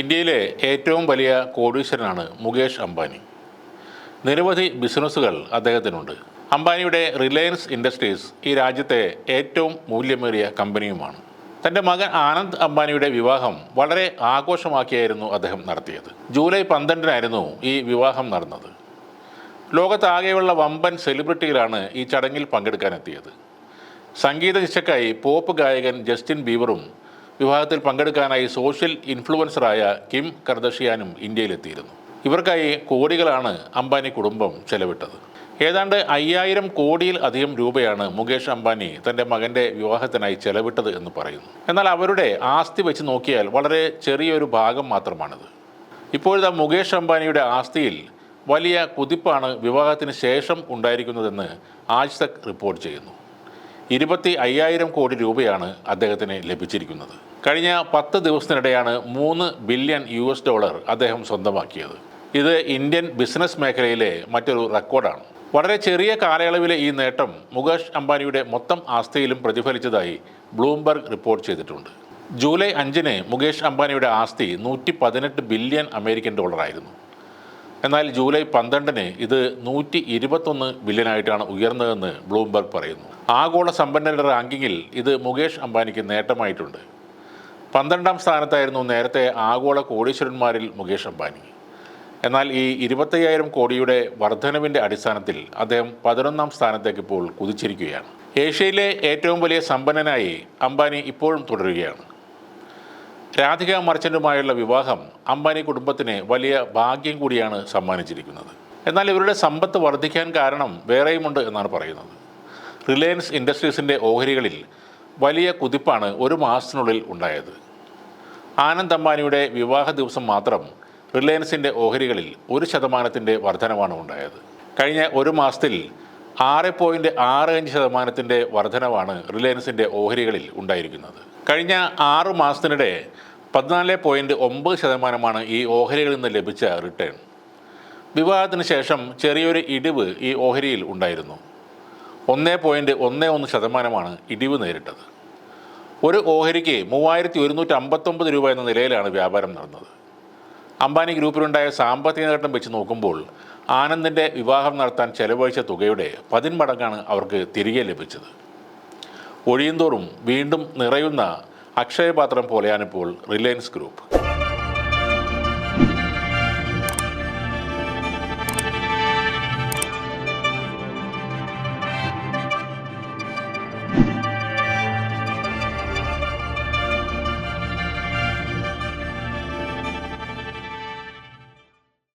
ഇന്ത്യയിലെ ഏറ്റവും വലിയ കോടീശ്വരനാണ് മുകേഷ് അംബാനി. നിരവധി ബിസിനസ്സുകൾ അദ്ദേഹത്തിനുണ്ട്. അംബാനിയുടെ റിലയൻസ് ഇൻഡസ്ട്രീസ് ഈ രാജ്യത്തെ ഏറ്റവും മൂല്യമേറിയ കമ്പനിയുമാണ്. തന്റെ മകൻ ആനന്ദ് അംബാനിയുടെ വിവാഹം വളരെ ആഘോഷമാക്കിയായിരുന്നു അദ്ദേഹം നടത്തിയത്. ജൂലൈ പന്ത്രണ്ടിനായിരുന്നു ഈ വിവാഹം നടന്നത്. ലോകത്താകെയുള്ള വമ്പൻ സെലിബ്രിറ്റികളാണ് ഈ ചടങ്ങിൽ പങ്കെടുക്കാനെത്തിയത്. സംഗീത ശിക്ഷക്കായി പോപ്പ് ഗായകൻ ജസ്റ്റിൻ ബീവറും വിവാഹത്തിൽ പങ്കെടുക്കാനായി സോഷ്യൽ ഇൻഫ്ലുവൻസറായ കിം കർദഷിയാനും ഇന്ത്യയിലെത്തിയിരുന്നു. ഇവർക്കായി കോടികളാണ് അംബാനി കുടുംബം ചെലവിട്ടത്. ഏതാണ്ട് അയ്യായിരം കോടിയിൽ അധികം രൂപയാണ് മുകേഷ് അംബാനി തന്റെ മകന്റെ വിവാഹത്തിനായി ചെലവിട്ടത് എന്ന് പറയുന്നു. എന്നാൽ അവരുടെ ആസ്തി വെച്ച് നോക്കിയാൽ വളരെ ചെറിയൊരു ഭാഗം മാത്രമാണിത്. ഇപ്പോഴത്തെ മുകേഷ് അംബാനിയുടെ ആസ്തിയിൽ വലിയ കുതിപ്പാണ് വിവാഹത്തിന് ശേഷം ഉണ്ടായിരിക്കുന്നതെന്ന് ആജ്തക് റിപ്പോർട്ട് ചെയ്യുന്നു. ഇരുപത്തി അയ്യായിരം കോടി രൂപയാണ് അദ്ദേഹത്തിന് ലഭിച്ചിരിക്കുന്നത്. കഴിഞ്ഞ പത്ത് ദിവസത്തിനിടെയാണ് മൂന്ന് ബില്യൺ യു എസ് ഡോളർ അദ്ദേഹം സ്വന്തമാക്കിയത്. ഇത് ഇന്ത്യൻ ബിസിനസ് മേഖലയിലെ മറ്റൊരു റെക്കോർഡാണ്. വളരെ ചെറിയ കാലയളവിലെ ഈ നേട്ടം മുകേഷ് അംബാനിയുടെ മൊത്തം ആസ്തിയിലും പ്രതിഫലിച്ചതായി ബ്ലൂംബർഗ് റിപ്പോർട്ട് ചെയ്തിട്ടുണ്ട്. ജൂലൈ അഞ്ചിന് മുകേഷ് അംബാനിയുടെ ആസ്തി നൂറ്റി പതിനെട്ട് ബില്യൺ അമേരിക്കൻ ഡോളറായിരുന്നു. എന്നാൽ ജൂലൈ പന്ത്രണ്ടിന് ഇത് നൂറ്റി ഇരുപത്തൊന്ന് ബില്യനായിട്ടാണ് ഉയർന്നതെന്ന് ബ്ലൂംബർഗ് പറയുന്നു. ആഗോള സമ്പന്നരുടെ റാങ്കിങ്ങിൽ ഇത് മുകേഷ് അംബാനിക്ക് നേട്ടമായിട്ടുണ്ട്. പന്ത്രണ്ടാം സ്ഥാനത്തായിരുന്നു നേരത്തെ ആഗോള കോടീശ്വരന്മാരിൽ മുകേഷ് അംബാനി. എന്നാൽ ഈ ഇരുപത്തയ്യായിരം കോടിയുടെ വർധനവിന്റെ അടിസ്ഥാനത്തിൽ അദ്ദേഹം പതിനൊന്നാം സ്ഥാനത്തേക്ക് ഇപ്പോൾ കുതിച്ചിരിക്കുകയാണ്. ഏഷ്യയിലെ ഏറ്റവും വലിയ സമ്പന്നനായി അംബാനി ഇപ്പോഴും തുടരുകയാണ്. രാധിക മർച്ചന്റുമായുള്ള വിവാഹം അംബാനി കുടുംബത്തിന് വലിയ ഭാഗ്യം കൂടിയാണ് സമ്മാനിച്ചിരിക്കുന്നത്. എന്നാൽ ഇവരുടെ സമ്പത്ത് വർദ്ധിക്കാൻ കാരണം വേറെയുമുണ്ട് എന്നാണ് പറയുന്നത്. റിലയൻസ് ഇൻഡസ്ട്രീസിന്റെ ഓഹരികളിൽ വലിയ കുതിപ്പാണ് ഒരു മാസത്തിനുള്ളിൽ ഉണ്ടായത്. ആനന്ദ് അംബാനിയുടെ വിവാഹ ദിവസം മാത്രം റിലയൻസിന്റെ ഓഹരികളിൽ ഒരു ശതമാനത്തിന്റെ വർധനവാണ് ഉണ്ടായത്. കഴിഞ്ഞ ഒരു മാസത്തിൽ ആറ് പോയിന്റ് ആറ് അഞ്ച് ശതമാനത്തിന്റെ വർധനവാണ് റിലയൻസിന്റെ ഓഹരികളിൽ ഉണ്ടായിരിക്കുന്നത്. കഴിഞ്ഞ ആറ് മാസത്തിനിടെ പതിനാല് പോയിന്റ് ഒമ്പത് ശതമാനമാണ് ഈ ഓഹരികളിൽ നിന്ന് ലഭിച്ച റിട്ടേൺ വിവാഹത്തിന് ശേഷം ചെറിയൊരു ഇടിവ് ഈ ഓഹരിയിൽ ഉണ്ടായിരുന്നു. ഒന്ന് പോയിന്റ് ഒന്ന് ഒന്ന് ശതമാനമാണ് ഇടിവ് നേരിട്ടത്. ഒരു ഓഹരിക്ക് മൂവായിരത്തി ഒരുന്നൂറ്റി അമ്പത്തൊമ്പത് രൂപ എന്ന നിലയിലാണ് വ്യാപാരം നടന്നത്. അംബാനി ഗ്രൂപ്പിലുണ്ടായ സാമ്പത്തിക നേട്ടം വെച്ച് നോക്കുമ്പോൾ ആനന്ദിന്റെ വിവാഹം നടത്താൻ ചെലവഴിച്ച തുകയുടെ പതിന്മടങ്ങാണ് അവർക്ക് തിരികെ ലഭിച്ചത്. ഒഴിയുന്തോറും വീണ്ടും നിറയുന്ന അക്ഷയപാത്രം പോലെയാണിപ്പോൾ റിലയൻസ് ഗ്രൂപ്പ്.